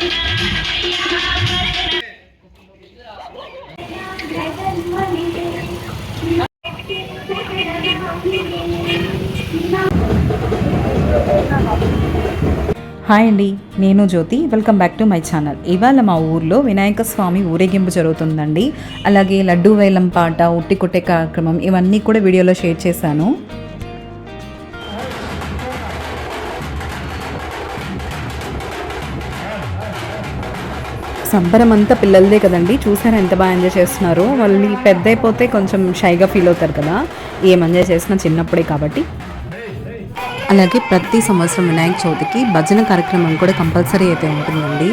Hi అండి నేను Jyothi. Welcome back to my channel ఇవాళ మా ఊర్లో వినాయక స్వామి ఊరేగింపు జరుగుతుందండి. అలాగే లడ్డూ వేలం పాట ఉట్టి కొట్టే కార్యక్రమం ఇవన్నీ కూడా వీడియోలో షేర్ చేశాను. సంబరం అంతా పిల్లలదే కదండి. చూసారా ఎంత బాగా ఎంజాయ్ చేస్తున్నారు. వాళ్ళని పెద్ద అయిపోతే కొంచెం షైగా ఫీల్ అవుతారు కదా. ఏం ఎంజాయ్ చేసినా చిన్నప్పుడే కాబట్టి. అలాగే ప్రతి సంవత్సరం వినాయక చవితికి భజన కార్యక్రమం కూడా కంపల్సరీ అయితే ఉంటుందండి.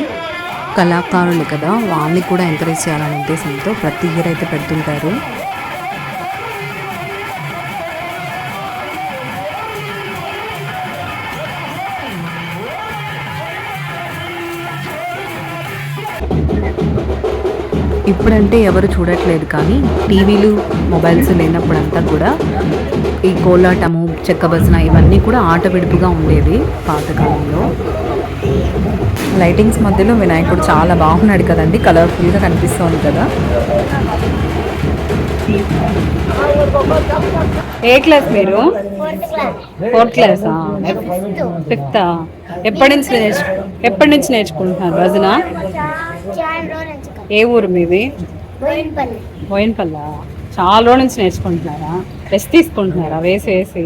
కళాకారులు కదా వాళ్ళని కూడా ఎంకరేజ్ చేయాలనే ఉద్దేశంతో ప్రతి ఇయర్ అయితే పెడుతుంటారు. ఇప్పుడంటే ఎవరు చూడట్లేదు కానీ టీవీలు మొబైల్స్ లేనప్పుడంతా కూడా ఈ కోలాటము చెక్క భజన ఇవన్నీ కూడా ఆట విడుపుగా ఉండేది పాతకాలంలో. లైటింగ్స్ మధ్యలో వినాయకుడు చాలా బాగున్నాడు కదండి కలర్ఫుల్గా కనిపిస్తోంది కదా. ఏ క్లాస్ మీరు? ఫోర్త్ క్లాసా ఫిఫ్త్? ఎప్పటి నుంచి నేర్చు ఎప్పటి నుంచి నేర్చుకుంటున్నారు భజన? ఏ ఊరు మీది? బోయినపల్లి చాలా రోజుల నుంచి నేర్చుకుంటున్నారా? రెస్ట్ తీసుకుంటున్నారా? వేసి వేసి?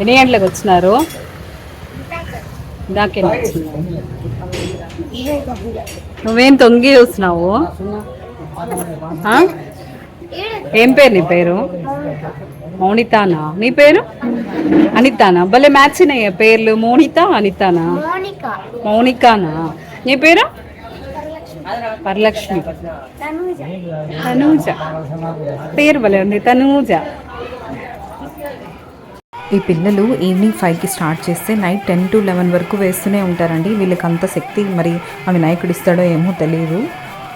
ఎన్ని గంటలకు వచ్చినారు? ఇందాకే వచ్చినారు నువ్వేం తొంగి చూస్తున్నావు? ఏం పేరు నీ పేరు? మౌనితానా? నీ పేరు? అనితానా? భలే మ్యాచ్ అయ్యా పేర్లు. మౌనిత అనితానా? మోనిక. మౌనికానా? నీ పేరు? వరలక్ష్మి తనూజ. తనూజ. పేరు భలే ఉంది తనూజ. ఈ పిల్లలు ఈవినింగ్ ఫైవ్కి స్టార్ట్ చేస్తే నైట్ టెన్ టు లెవెన్ వరకు వేస్తూనే ఉంటారండి. వీళ్ళకి అంత శక్తి మరి ఆ వినాయకుడు ఇస్తాడో ఏమో తెలియదు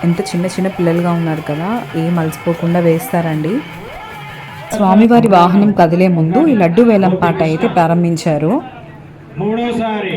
ఎంత చిన్న చిన్న పిల్లలుగా ఉన్నారు కదా ఏం అలసిపోకుండా వేస్తారండి. స్వామివారి వాహనం కదిలే ముందు ఈ లడ్డు వేలం పాట అయితే ప్రారంభించారు. మూడోసారి.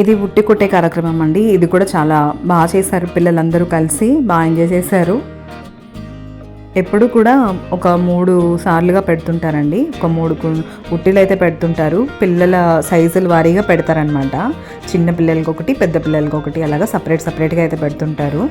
ఇది ఉట్టి కొట్టే కార్యక్రమం అండి. ఇది కూడా చాలా బాగా చేశారు పిల్లలందరూ కలిసి బాగా ఎంజాయ్ చేశారు. ఎప్పుడు కూడా ఒక మూడు సార్లుగా పెడుతుంటారండి. ఒక మూడు ఉట్టిలు అయితే పెడుతుంటారు. పిల్లల సైజుల వారీగా పెడతారనమాట చిన్న పిల్లలకి ఒకటి పెద్ద పిల్లలకి ఒకటి అలాగా సపరేట్ సపరేట్గా అయితే పెడుతుంటారు.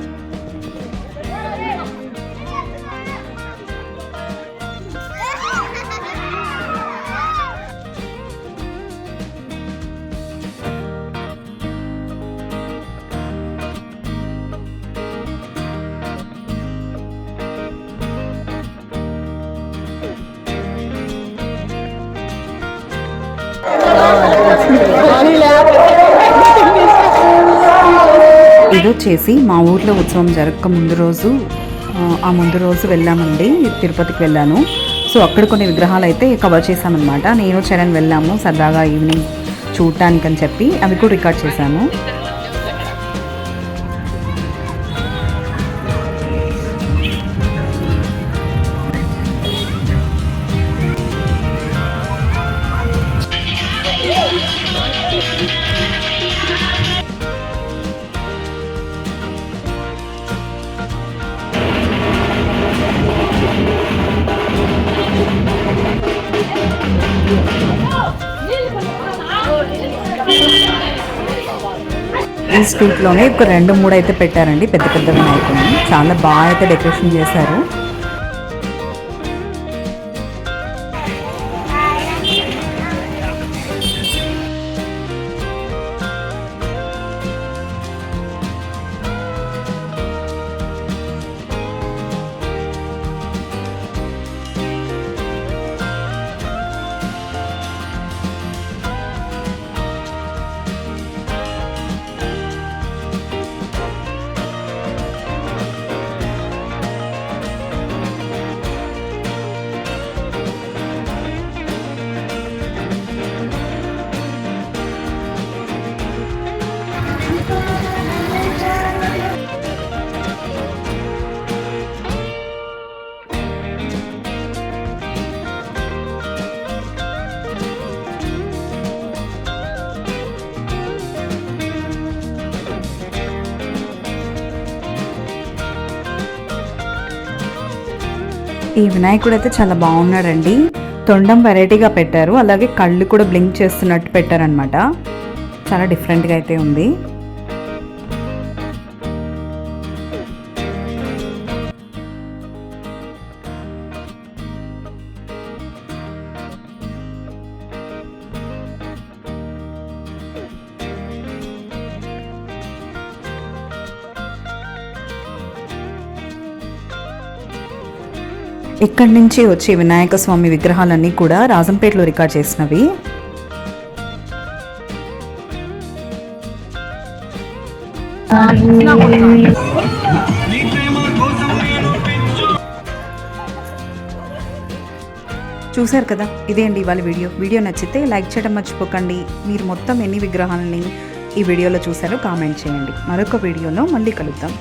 ఇది వచ్చేసి మా ఊర్లో ఉత్సవం జరగక ముందు రోజు ఆ, ముందు రోజు వెళ్ళామండి తిరుపతికి వెళ్ళాను. సో అక్కడ కొన్ని విగ్రహాలు అయితే కవర్ చేశామన్నమాట. నేను చరణ్ వెళ్ళాము సరదాగా ఈవినింగ్ చూడటానికి అని చెప్పి అవి కూడా రికార్డ్ చేశాను ఈ స్ట్రీట్లోనే ఒక రెండు మూడు అయితే పెట్టారండి పెద్ద పెద్ద వినాయకుడిని చాలా బాగా అయితే డెకరేషన్ చేశారు. ఈ వినాయకుడు అయితే చాలా బాగున్నాడండి. తొండం వెరైటీగా పెట్టారు. అలాగే కళ్ళు కూడా బ్లింక్ చేస్తున్నట్టు పెట్టారనమాట చాలా డిఫరెంట్గా అయితే ఉంది. ఇక్కడి నుంచి వచ్చే వినాయక స్వామి విగ్రహాలన్నీ కూడా రాజంపేటలో రికార్డ్ చేసినవి. చూశారు కదా? ఇదే అండి ఇవాళ వీడియో. వీడియో నచ్చితే లైక్ చేయడం మర్చిపోకండి. మీరు మొత్తం ఎన్ని విగ్రహాలని ఈ వీడియోలో చూసారో కామెంట్ చేయండి. మరొక వీడియోలో మళ్ళీ కలుద్దాం.